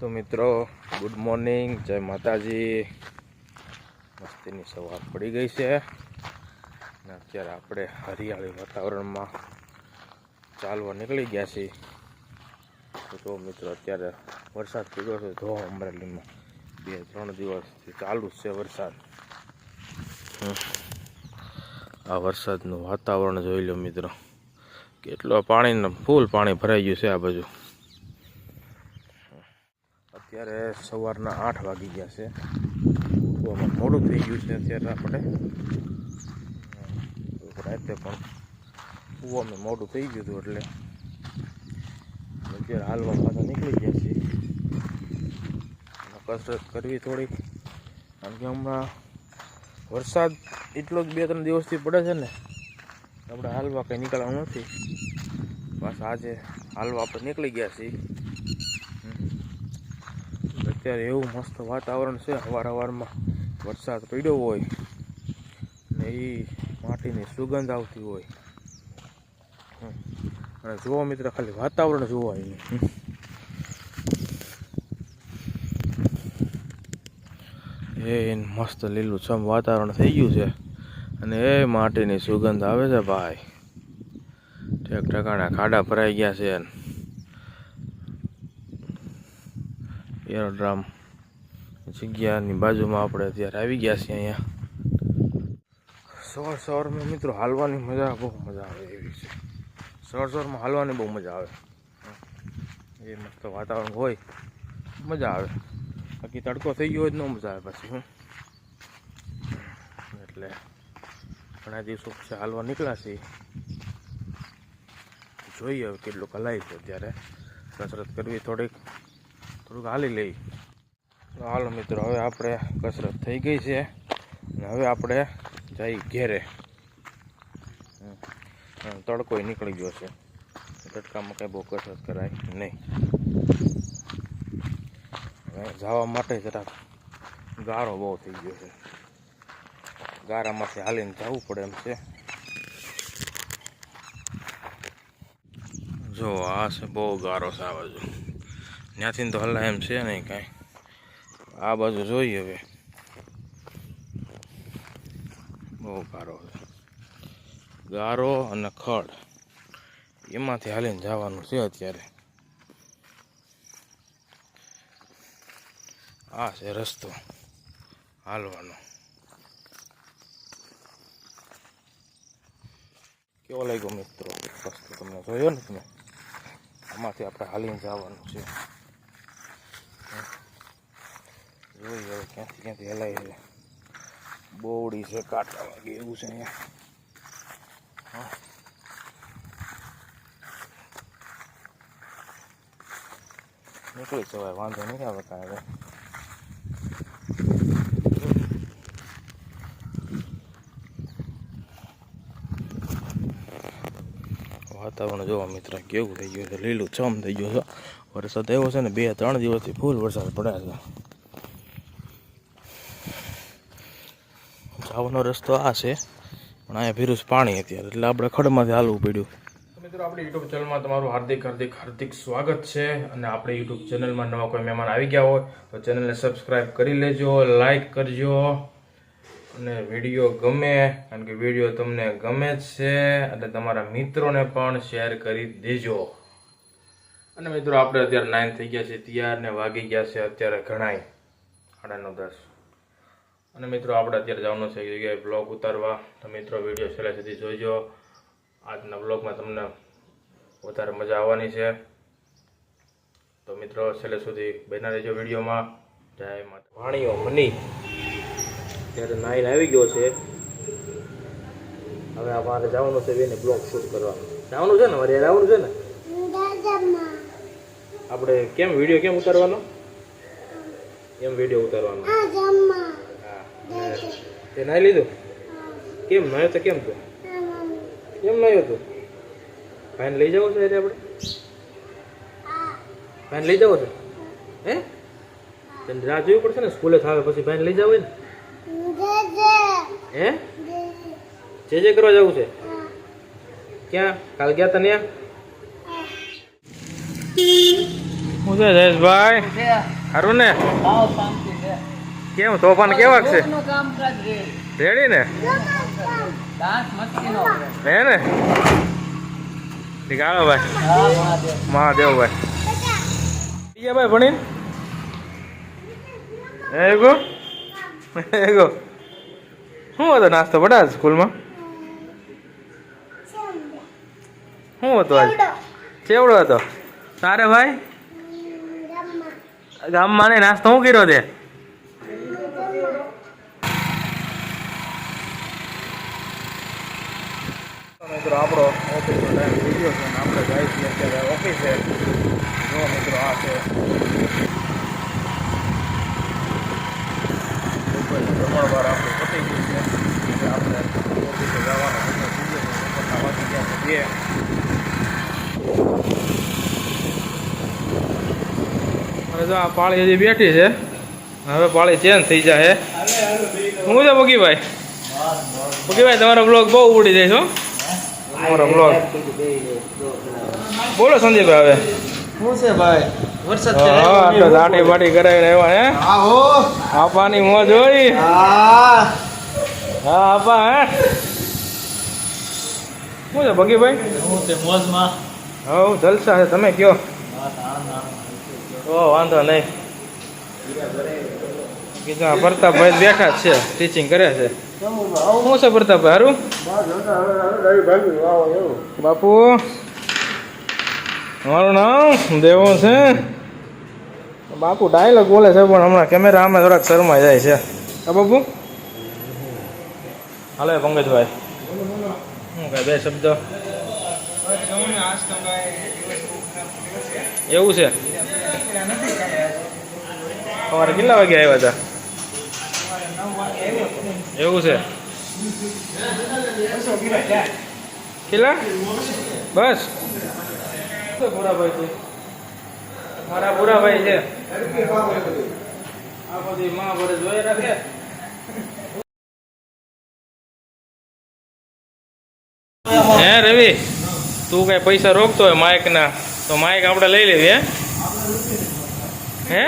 તો મિત્રો good morning જય માતાજી. મસ્તીની સવાર પડી ગઈ છે. અને અત્યારે આપણે હરિયાળી વાતાવરણમાં ચાલવા નીકળી ગયા છીએ. તો મિત્રો, અત્યારે વરસાદ પીડ્યો છે. ધો અમરેલીમાં બે ત્રણ દિવસથી ચાલુ જ છે વરસાદ. આ વરસાદનું વાતાવરણ જોઈ લો મિત્રો. કેટલો પાણીને, ફૂલ પાણી ભરાઈ ગયું છે આ બાજુ. અત્યારે સવારના આઠ વાગી ગયા છે. ઉઠવામાં મોડું થઈ ગયું છે અત્યારે આપણે. રાતે પણ ઉવામાં મોડું થઈ ગયું હતું એટલે અત્યારે હાલવા પાછા નીકળી ગયા છીએ. કસરત કરવી થોડીક. કારણ કે હમણાં વરસાદ એટલો જ બે ત્રણ દિવસથી પડે છે ને આપણે હાલવા કંઈ નીકળવાનું નથી. બસ આજે હાલવા આપણે નીકળી ગયા છીએ. અત્યારે એવું મસ્ત વાતાવરણ છે હવાર હવારમાં વરસાદ પડ્યો હોય ને એ માટીની સુગંધ આવતી હોય. અને જુઓ મિત્ર, ખાલી વાતાવરણ જોવા એનું. એ મસ્ત લીલુંછમ વાતાવરણ થઈ ગયું છે અને એ માટીની સુગંધ આવે છે ભાઈ ઠેક ઠેકાણા ખાડા ભરાઈ ગયા છે એરોડ્રામ. જગ્યાની બાજુમાં આપણે અત્યારે આવી ગયા છીએ અહીંયા. સવાર સવારમાં મિત્રો હાલવાની મજા બહુ મજા આવે એવી છે. સવાર સવારમાં હાલવાની બહુ મજા આવે. એ મસ્ત વાતાવરણ હોય, મજા આવે. બાકી તડકો થઈ ગયો જ ન મજા આવે પછી હું એટલે ઘણા દિવસો પછી હાલવા નીકળ્યા છીએ. જોઈએ હવે કેટલું કલાય છે અત્યારે. કસરત કરવી થોડીક. થોડુંક હાલી લઈ તો હાલો મિત્રો, હવે આપણે કસરત થઈ ગઈ છે. અને હવે આપણે જઈ ઘેરે. તડકો નીકળી ગયો છે. તડકામાં કંઈ બહુ કસરત કરાય નહીં. જવા માટે જરાક ગારો બહુ થઈ ગયો છે. ગારામાંથી હાલીને જવું પડે એમ છે. જો, આ છે બહુ ગારો આ બાજુ. ત્યાંથી તો હલ્લા એમ છે નહીં કાંઈ. આ બાજુ જોઈએ હવે. બહુ ગારો ગારો અને ખડ. એમાંથી હાલીને જવાનું છે અત્યારે. આ છે રસ્તો હાલવાનો. કેવો લાગ્યો મિત્રો? રસ્તો તમને જોયો ને તમે? આમાંથી આપણે હાલીને જવાનું છે. જોઈ હવે ક્યાંથી ક્યાંથી હલાય છે. બોવડી છે કાંટા વાગે એવું છે અહીંયા. હા. નીકળી જવાય, વાંધો નહીં આવે કાંઈ હવે. વાતાવરણ જોવા મિત્ર, કેવું થઈ ગયું છે? લીલું છમ થઈ ગયું છે. વરસાદ એવો છે ને બે ત્રણ દિવસથી ફૂલ વરસાદ પડે છે. જવાનો રસ્તો આ છે. પણ અહીંયા ભીરુસ પાણી અત્યારે, એટલે આપણે ખડમાંથી હાલવું પડ્યું. મિત્રો, આપણે યુટ્યુબ ચેનલમાં તમારું હાર્દિક હાર્દિક હાર્દિક સ્વાગત છે અને આપણે યુટ્યુબ ચેનલમાં નવા કોઈ મહેમાન આવી ગયા હોય, તો ચેનલને સબસ્ક્રાઈબ કરી લેજો લાઈક કરજો અને વીડિયો ગમે, કારણ કે વીડિયો તમને ગમે છે, એટલે તમારા મિત્રોને પણ શેર કરી દેજો. અને મિત્રો, આપણે અત્યારે નાઇન થઈ ગયા છે તૈયાર ને વાગી ગયા છે અત્યારે ઘણાય. સાડા દસ. અને મિત્રો આપણે અત્યારે જવાનું છે જગ્યાએ બ્લોગ ઉતારવા. તો મિત્રો વીડિયો છેલ્લે સુધી જોઈજો. આજના બ્લોગમાં તમને વધારે મજા આવવાની છે. તો મિત્રો છેલ્લે સુધી બના રહેજો વિડીયોમાં. જય માતા વાણીઓ મની. ત્યારે નાઈન આવી ગયો છે. હવે આ મારે જવાનું છે બેને બ્લોગ શૂટ કરવા. જવાનું છે ને? મારે આવવાનું છે ને? આપણે કેમ વીડિયો કેમ ઉતારવાનો? કેમ વીડિયો ઉતારવાનો? તે નાઈ લીધું કેમ નાયો તો કેમ તું કેમ નાયો તું ભાઈને લઈ જવો છે એટલે આપણે ભાઈને લઈ જવો છે હે તને રાહ જોવી પડશે ને સ્કૂલે થાવે પછી ભાઈને લઈ જાવ ને હે જે જે કરવા જવું છે ક્યાં કાલ ગયા તને શું છે જયેશભાઈ સારું ને કેમ? તોફાન કેવાક છે? રેડી ને? હે ને? ગાળો ભાઈ. મહાદેવ. ભાઈ. ગયા ભાઈ ભણીને? એગો એગો શું હતો નાસ્તો? બડા સ્કૂલમાં? શું હતું આજ? ચેવડો. હતો? તારે ભાઈ? ગામમાં ને નાસ્તો શું કર્યો તે? મિત્રો આપણો ઓફિસનો ટાઈમ થઈ ગયો છે અને આપણે જાય છીએ અત્યારે ઓફિસે જો મિત્રો આ છે. જમણવાર આપણું પતી ગયું છે. આપણે ઓફિસે જવાનો સમય થઈ ગયો છે બપોરના વાગી ગયા છે બે. અને જો આ પાળી હજી બેઠી છે. હવે પાળી ચેન્જ થઈ જાય હું છે બગીભાઈ બગીભાઈ તમારો બ્લોગ બહુ ઉડી જાય છો તમારો બ્લોગ બોલો સંદીપ હવે. શું છે ભાઈ? વરસાદ હા તો દાટી બાટી કરાવી આવ્યા હે? આપાની મોજ હોય. હા. હા આપા હે? શું છે ભગીભાઈ? હું તે મોજમાં. હવ જલસા છે તમે કયો? ઓ વાંધો નહીં. કીધું આ પ્રતાપભાઈ બેઠા છે ટીચિંગ કરે છે. શું છે પ્રતાપભાઈ, હારું? બાપુ, મારું નામ દેવો છે. બાપુ ડાયલોગ બોલે છે, પણ હમણાં કેમેરા આમાં થોડાક શરમાઈ જાય છે. હા, બાપુ? હાલો, પંકજભાઈ. શું કહે, બે શબ્દ? એવું છે? સવારે કેટલા વાગે આવ્યા હતા? એવું છે કેટલા બસ પૂરાભાઈ છે મારા પૂરાભાઈ છે આ બધી માં ભરે જોઈ રાખે હે રવિ તું કઈ પૈસા રોકતો હોય માઇક ના તો માઇક આપણે લઈ લેવી હે? હે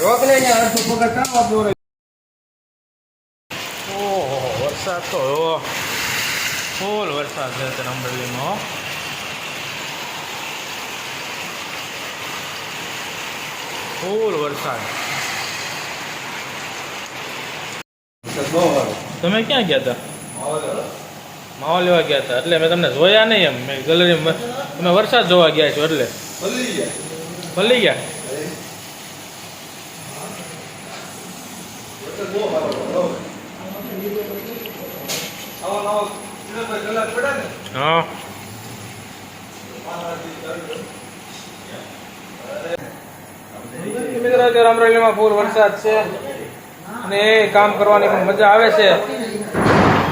રોક લઈને અડધું પગાર કામ આપો ઓહો વરસાદ તો ફૂલ વરસાદ છે અત્યારે અમરેલીમાં ફૂલ વરસાદ. તમે ક્યાં ગયા હતા? માહોલ લેવા ગયા હતા. એટલે મેં તમને જોયા નહીં એમ. મેં ગેલેરી તમે વરસાદ જોવા ગયા છો એટલે. ભલી ગયા. હા. મિત્રો અત્યારે અમરેલીમાં ફૂલ વરસાદ છે અને એ કામ કરવાની પણ મજા આવે છે.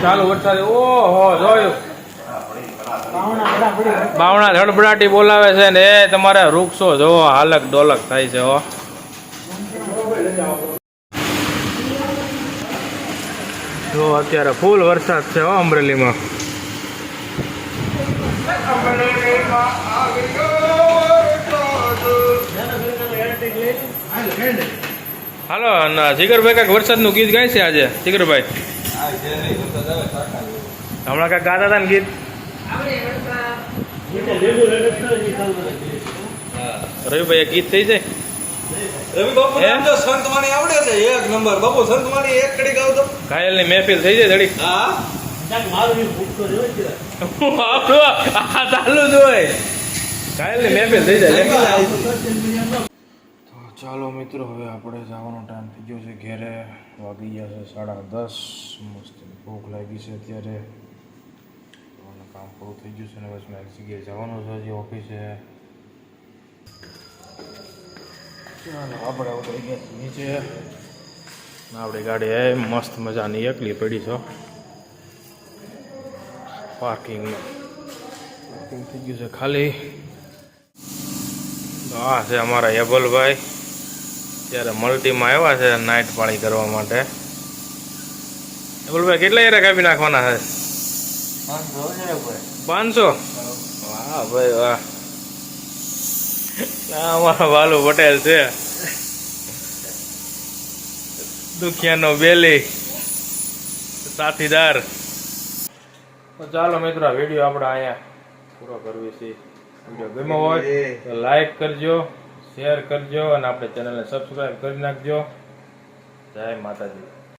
ચાલુ વરસાદ ઓહો જોયું. બાવણા ધડબડાટી બોલાવે છે ને એ તમારા વૃક્ષો જોવો હાલક ડોલક થાય છે હો. જો અત્યારે ફૂલ વરસાદ છે અમરેલીમાં. હાલો ના જીગરભાઈ કાંઈક વરસાદનું ગીત ગાય છે આજે? જીગરભાઈ? હમણાં કાંઈક ગાતા હતા ને ગીત? રવિભાઈ ગીત થઈ જાય? રવિ બાપુ હે? નામ તો સંતવાણી આવડે છે એક નંબર. બાપુ સંતવાણી એક કડી ગાવ તો ઘાયલની ની થઈ જાય ઘડીક હા? આપણું આ ચાલુ જ હોય. ઘાયલની મહેફિલ થઈ જાય. તો ચાલો મિત્રો હવે આપણે જવાનો ટાઈમ થઈ ગયો છે ઘેરે. વાગી ગયા છે સાડા દસ. મસ્ત ભૂખ લાગી છે અત્યારે. કામ પૂરું થઈ ગયું છે ને બસ મેં એક જગ્યાએ જવાનું છે હજી ઓફિસે ચાલો આપણે આવું થઈ ગયા નીચે. આપણી ગાડી એ મસ્ત મજાની એકલી પડી છો. પાર્કિંગમાં પાર્કિંગ થઈ ગયું છે ખાલી. આ છે અમારા યબલભાઈ ત્યારે મલ્ટીમાં આવ્યા છે નાઇટ પાણી કરવા માટે. યબલભાઈ કેટલા એરા કાપી નાખવાના છે? પાંચસો વાહ ભાઈ વાહ. અમારો વાલુ પટેલ છે. દુખિયાનો બેલી સાથીદાર. તો ચાલો મિત્રો આ વીડિયો આપણે અહીંયા પૂરો કરવી છે. વીડિયો ગમ્યો હોય તો લાઈક કરજો શેર કરજો અને આપણે ચેનલને સબસ્ક્રાઈબ કરી નાખજો. જય માતાજી.